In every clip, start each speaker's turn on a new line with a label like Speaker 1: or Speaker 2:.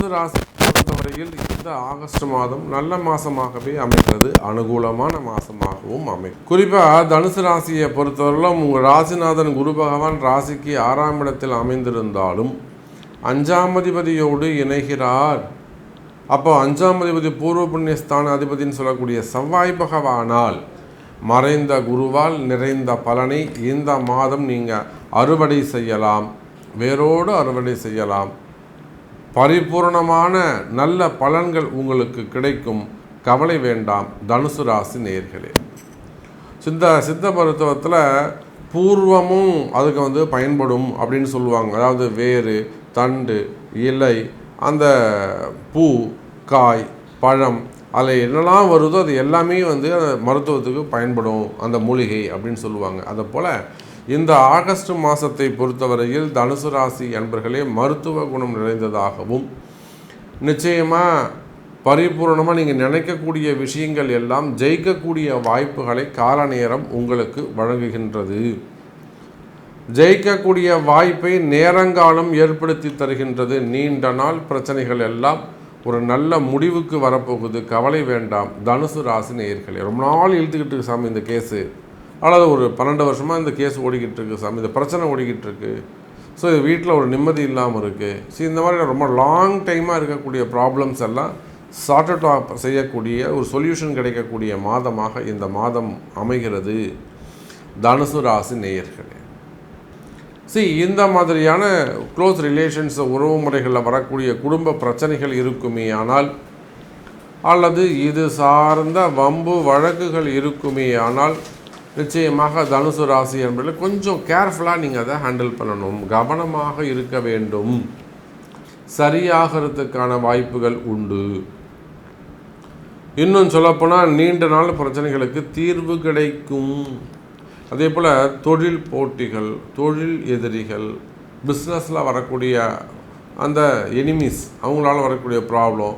Speaker 1: தனுசு ராசி பொறுத்தவரையில் இந்த ஆகஸ்ட் மாதம் நல்ல மாதமாகவே அமைகிறது அனுகூலமான மாதமாகவும் அமை குறிப்பாக தனுசு ராசியை பொறுத்தவரையிலும் உங்கள் ராசிநாதன் குரு பகவான் ராசிக்கு ஆறாம் இடத்தில் அமைந்திருந்தாலும் அஞ்சாம் அதிபதியோடு இணைகிறார். அப்போ அஞ்சாம் அதிபதி பூர்வ புண்ணியஸ்தான அதிபதின்னு சொல்லக்கூடிய செவ்வாய் பகவானால் மறைந்த குருவால் நிறைந்த பலனை இந்த மாதம் நீங்கள் அறுவடை செய்யலாம். வேரோடு அறுவடை செய்யலாம். பரிபூர்ணமான நல்ல பலன்கள் உங்களுக்கு கிடைக்கும். கவலை வேண்டாம் தனுசு ராசி நேர்களே. சித்த சித்த மருத்துவத்தில் பூர்வமும் அதுக்கு வந்து பயன்படும் அப்படின்னு சொல்லுவாங்க. அதாவது வேறு தண்டு இலை அந்த பூ காய் பழம் அதில் என்னெல்லாம் வருதோ அது எல்லாமே வந்து அந்த மருத்துவத்துக்கு பயன்படும். அந்த மூலிகை அப்படின்னு சொல்லுவாங்க. அதை போல் இந்த ஆகஸ்ட் மாதத்தை பொறுத்தவரையில் தனுசு ராசி அன்பர்களே மருத்துவ குணம் நிறைந்ததாகவும் நிச்சயமாக பரிபூர்ணமாக நீங்கள் நினைக்கக்கூடிய விஷயங்கள் எல்லாம் ஜெயிக்கக்கூடிய வாய்ப்புகளை கால நேரம் உங்களுக்கு வழங்குகின்றது. ஜெயிக்கக்கூடிய வாய்ப்பை நேரங்காலம் ஏற்படுத்தி தருகின்றது. நீண்ட நாள் பிரச்சனைகள் எல்லாம் ஒரு நல்ல முடிவுக்கு வரப்போகுது. கவலை வேண்டாம். தனுசு ராசி நேயர்களே ரொம்ப நாள் இழுத்துக்கிட்டு சாமி இந்த கேஸு. அல்லது ஒரு பன்னெண்டு வருஷமாக இந்த கேஸ் ஓடிக்கிட்டு இருக்கு சாமி. இந்த பிரச்சனை ஓடிக்கிட்டு இருக்கு ஸோ இது வீட்டில் ஒரு நிம்மதி இல்லாமல் இருக்குது ஸோ இந்த மாதிரி ரொம்ப லாங் டைமாக இருக்கக்கூடிய ப்ராப்ளம்ஸ் எல்லாம் சார்ட் அவுட் செய்யக்கூடிய ஒரு சொல்யூஷன் கிடைக்கக்கூடிய மாதமாக இந்த மாதம் அமைகிறது. தனுசு ராசி நேயர்களே. சி இந்த மாதிரியான க்ளோஸ் ரிலேஷன்ஸ் உறவு முறைகளில் வரக்கூடிய குடும்ப பிரச்சனைகள் இருக்குமே ஆனால் அல்லது இது சார்ந்த வம்பு வழக்குகள் இருக்குமே ஆனால் நிச்சயமாக தனுசு ராசி என்பதில் கொஞ்சம் கேர்ஃபுல்லாக நீங்கள் அதை ஹேண்டில் பண்ணணும். கவனமாக இருக்க வேண்டும். சரியாகிறதுக்கான வாய்ப்புகள் உண்டு. இன்னும் சொல்லப்போனால் நீண்ட நாள் பிரச்சனைகளுக்கு தீர்வு கிடைக்கும். அதே போல் தொழில் போட்டிகள் தொழில் எதிரிகள் பிஸ்னஸில் வரக்கூடிய அந்த எனிமீஸ் அவங்களால வரக்கூடிய ப்ராப்ளம்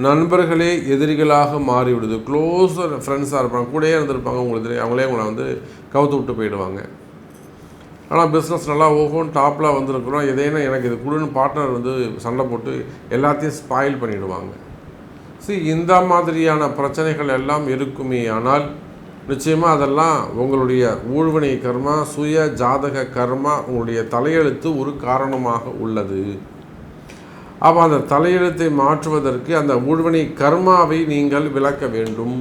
Speaker 1: நண்பர்களே எதிரிகளாக மாறிவிடுது. க்ளோஸர் ஃப்ரெண்ட்ஸாக இருப்பாங்க கூடயே இருந்திருப்பாங்க உங்களுக்கு தெரியும் அவங்களே உங்களை வந்து கவுத்து விட்டு போயிடுவாங்க. ஆனால் பிஸ்னஸ் நல்லா ஓஹோன்னு டாப்பில் வந்திருக்கிறோம். எதைனா எனக்கு இது குழுன்னு பார்ட்னர் வந்து சண்டை போட்டு எல்லாத்தையும் ஸ்பாயில் பண்ணிவிடுவாங்க சி இந்த மாதிரியான பிரச்சனைகள் எல்லாம் இருக்குமே ஆனால் நிச்சயமாக அதெல்லாம் உங்களுடைய ஊழ்வினை கர்மா சுய ஜாதக கர்மா உங்களுடைய தலையெழுத்து ஒரு காரணமாக உள்ளது. அப்போ அந்த தலையெழுத்தை மாற்றுவதற்கு அந்த ஊழ்வினை கர்மாவை நீங்கள் விளக்க வேண்டும்.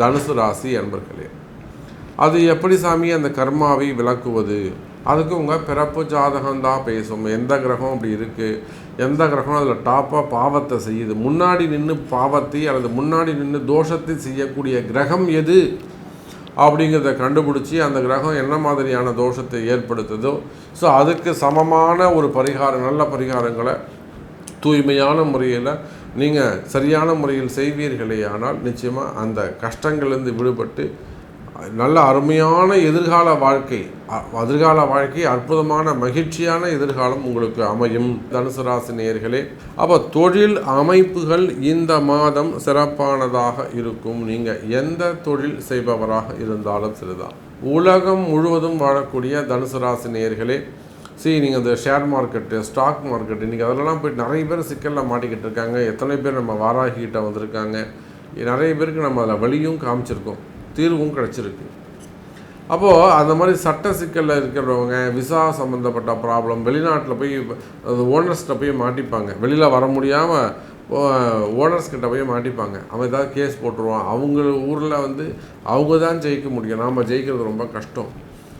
Speaker 1: தனுசு ராசி அன்பர்களே அது எப்படி சாமி அந்த கர்மாவை விளக்குவது? அதுக்கு உங்கள் பிறப்பு ஜாதகம் தான் பேசும். எந்த கிரகம் அப்படி இருக்குது எந்த கிரகம் அதில் டாப்பாக பாவத்தை செய்யுது? முன்னாடி நின்று பாவத்தை அல்லது முன்னாடி நின்று தோஷத்தை செய்யக்கூடிய கிரகம் எது? அப்படிங்கிறத கண்டுபிடிச்சி அந்த கிரகம் என்ன மாதிரியான தோஷத்தை ஏற்படுத்துதோ ஸோ அதுக்கு சமமான ஒரு பரிகாரம் நல்ல பரிகாரங்களை தூய்மையான முறையில் நீங்கள் சரியான முறையில் செய்வீர்களே ஆனால் நிச்சயமாக அந்த கஷ்டங்கள்லேருந்து விடுபட்டு நல்ல அருமையான எதிர்கால வாழ்க்கை எதிர்கால வாழ்க்கை அற்புதமான மகிழ்ச்சியான எதிர்காலம் உங்களுக்கு அமையும். தனுசு ராசி நேயர்களே அப்போ தொழில் அமைப்புகள் இந்த மாதம் சிறப்பானதாக இருக்கும். நீங்கள் எந்த தொழில் செய்பவராக இருந்தாலும் சரிதான். உலகம் முழுவதும் வாழக்கூடிய தனுசு ராசி நேயர்களே சரி நீங்கள் இந்த ஷேர் மார்க்கெட்டு ஸ்டாக் மார்க்கெட்டு இன்றைக்கி அதிலலாம் போய் நிறைய பேர் சிக்கலில் மாட்டிக்கிட்டு இருக்காங்க. எத்தனை பேர் நம்ம வாராகிட்ட வந்திருக்காங்க. நிறைய பேருக்கு நம்ம அதில் வழியும் காமிச்சிருக்கோம். தீர்வும் கிடச்சிருக்கு. அப்போது அந்த மாதிரி சட்ட சிக்கலில் இருக்கிறவங்க விசா சம்மந்தப்பட்ட ப்ராப்ளம் வெளிநாட்டில் போய் அது ஓனர்ஸ்கிட்ட போய் மாட்டிப்பாங்க. வெளியில் வர முடியாமல் ஓனர்ஸ்கிட்ட போய் மாட்டிப்பாங்க. அவன் ஏதாவது கேஸ் போட்டுருவான். அவங்க ஊரில் வந்து அவங்க தான் ஜெயிக்க முடியும். நாம் ஜெயிக்கிறது ரொம்ப கஷ்டம்.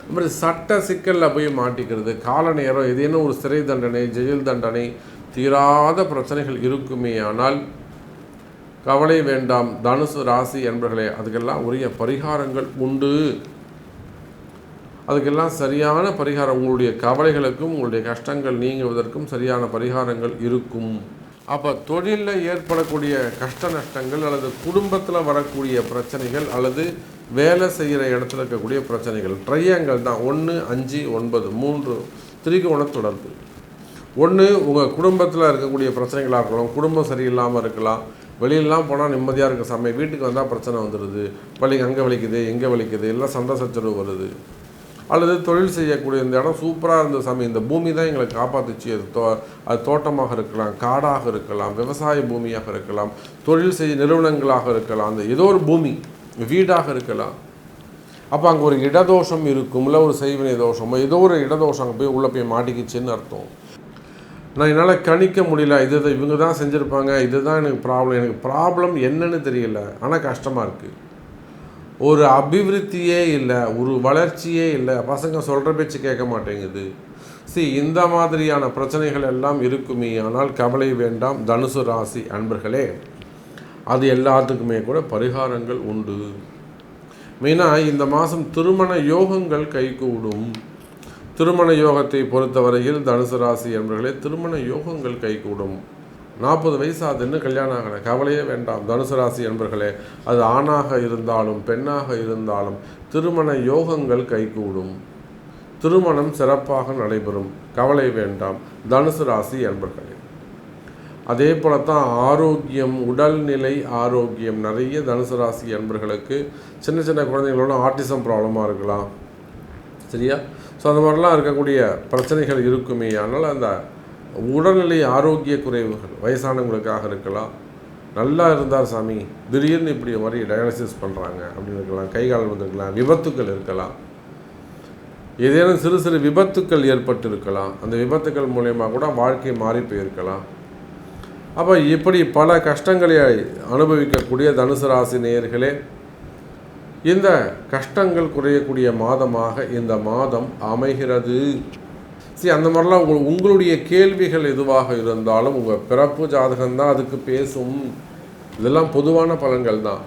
Speaker 1: இது மாதிரி சட்ட சிக்கலில் போய் மாட்டிக்கிறது. கால நேரம் ஏதேனும் ஒரு சிறை தண்டனை ஜெயில் தண்டனை தீராத பிரச்சனைகள் இருக்குமே ஆனால் கவலை வேண்டாம். தனுசு ராசி என்பர்களே அதுக்கெல்லாம் உரிய பரிகாரங்கள் உண்டு. அதுக்கெல்லாம் சரியான பரிகாரம் உங்களுடைய கவலைகளுக்கும் உங்களுடைய கஷ்டங்கள் நீங்குவதற்கும் சரியான பரிகாரங்கள் இருக்கும். அப்போ தொழிலில் ஏற்படக்கூடிய கஷ்ட நஷ்டங்கள் அல்லது குடும்பத்தில் வரக்கூடிய பிரச்சனைகள் அல்லது வேலை செய்கிற இடத்துல இருக்கக்கூடிய பிரச்சனைகள் ட்ரையாங்கல் தான். ஒன்று அஞ்சு ஒன்பது மூன்று திரிகோண தொடர்பு. ஒன்று உங்கள் குடும்பத்தில் இருக்கக்கூடிய பிரச்சனைகளாக இருக்கலாம் குடும்பம் சரியில்லாமல் இருக்கலாம் வெளியிலலாம் போனால் நிம்மதியாக இருக்க சமயம் வீட்டுக்கு வந்தால் பிரச்சனை வந்துடுது வலி அங்கே வலிக்குது எங்கே வலிக்குது எல்லாம் சண்டை சச்சரவு வருது. அல்லது தொழில் செய்யக்கூடிய இந்த இடம் சூப்பராக இருந்த சாமி இந்த பூமி தான் எங்களை காப்பாற்றுச்சு அது தோ அது தோட்டமாக இருக்கலாம் காடாக இருக்கலாம் விவசாய பூமியாக இருக்கலாம் தொழில் செய்ய நிறுவனங்களாக இருக்கலாம் அந்த ஏதோ ஒரு பூமி வீடாக இருக்கலாம். அப்போ அங்கே ஒரு இடதோஷம் இருக்கும் இல்லை ஒரு செய்வினை தோஷமோ ஏதோ ஒரு இடதோஷம் அங்கே போய் உள்ளே போய் மாட்டிக்கிச்சுன்னு அர்த்தம். நான் என்னால் கணிக்க முடியல இது இவங்க தான் செஞ்சுருப்பாங்க இதுதான் எனக்கு ப்ராப்ளம் எனக்கு ப்ராப்ளம் என்னன்னு தெரியல ஆனால் கஷ்டமாக இருக்குது ஒரு அபிவிருத்தியே இல்லை ஒரு வளர்ச்சியே இல்லை. பசங்க சொல்கிற பேச்சு கேட்க மாட்டேங்குது. சி இந்த மாதிரியான பிரச்சனைகள் எல்லாம் இருக்குமே. ஆனால் கவலை வேண்டாம். தனுசு ராசி அன்பர்களே அது எல்லாத்துக்குமே கூட பரிகாரங்கள் உண்டு. மெயினாக இந்த மாதம் திருமண யோகங்கள் கைகூடும். திருமண யோகத்தை பொறுத்தவரையில் தனுசு ராசி என்பர்களே திருமண யோகங்கள் கைகூடும். நாற்பது வயசு ஆகுதுன்னு கல்யாணம் ஆகலை. கவலையே வேண்டாம். தனுசு ராசி என்பர்களே அது ஆணாக இருந்தாலும் பெண்ணாக இருந்தாலும் திருமண யோகங்கள் கைகூடும். திருமணம் சிறப்பாக நடைபெறும். கவலை வேண்டாம். தனுசு ராசி என்பர்களே. அதே போல தான் ஆரோக்கியம் உடல்நிலை ஆரோக்கியம். நிறைய தனுசு ராசி என்பர்களுக்கு சின்ன சின்ன குழந்தைங்களோட ஆர்டிசம் ப்ராப்ளமாக இருக்கலாம். சரியா? ஸோ அந்த மாதிரிலாம் இருக்கக்கூடிய பிரச்சனைகள் இருக்குமே. ஆனால் அந்த உடல்நிலை ஆரோக்கிய குறைவுகள் வயசானவங்களுக்காக இருக்கலாம். நல்லா இருந்தார் சாமி திடீர்னு இப்படி மாதிரி டயாலிசிஸ் பண்ணுறாங்க அப்படின்னு இருக்கலாம் கை கால் வந்திருக்கலாம் விபத்துக்கள் இருக்கலாம். ஏதேனும் சிறு சிறு விபத்துக்கள் ஏற்பட்டு இருக்கலாம் அந்த விபத்துக்கள் மூலயமா கூட வாழ்க்கை மாறி போயிருக்கலாம். அப்போ இப்படி பல கஷ்டங்களை அனுபவிக்கக்கூடிய தனுசு ராசி நேயர்களே இந்த கஷ்டங்கள் குறையக்கூடிய மாதமாக இந்த மாதம் அமைகிறது. சரி அந்த மாதிரிலாம் உங்கள் உங்களுடைய கேள்விகள் எதுவாக இருந்தாலும் உங்கள் பிறப்பு ஜாதகம் தான் அதுக்கு பேசும். இதெல்லாம் பொதுவான பலன்கள் தான்.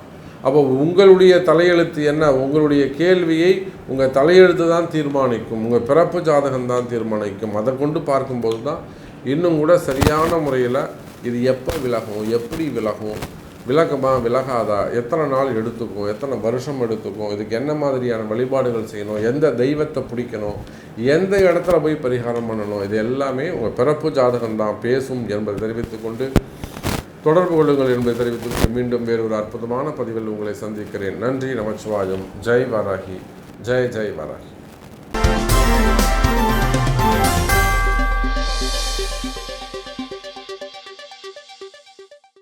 Speaker 1: அப்போ உங்களுடைய தலையெழுத்து என்ன? உங்களுடைய கேள்வியை உங்கள் தலையெழுத்து தான் தீர்மானிக்கும். உங்கள் பிறப்பு ஜாதகம் தான் தீர்மானிக்கும். அதை கொண்டு பார்க்கும்போது தான் இன்னும் கூட சரியான முறையில் இது எப்போ விலகும்? எப்படி விலகும்? விலகமா? விலகாதா? எத்தனை நாள் எடுத்துக்கும்? எத்தனை வருஷம் எடுத்துக்கும்? இதுக்கு என்ன மாதிரியான வழிபாடுகள் செய்யணும்? எந்த தெய்வத்தை பிடிக்கணும்? எந்த இடத்துல போய் பரிகாரம் பண்ணணும்? இது எல்லாமே உங்கள் பிறப்பு ஜாதகம் தான் பேசும் என்பதை தெரிவித்துக்கொண்டு தொடர்பு கொள்ளுங்கள் என்பதை தெரிவித்துக்கொண்டு மீண்டும் வேறு ஒரு அற்புதமான பதிவில் உங்களை சந்திக்கிறேன். நன்றி நமச்சிவாயம். ஜெய் வராகி. ஜெய் ஜெய் வராகி.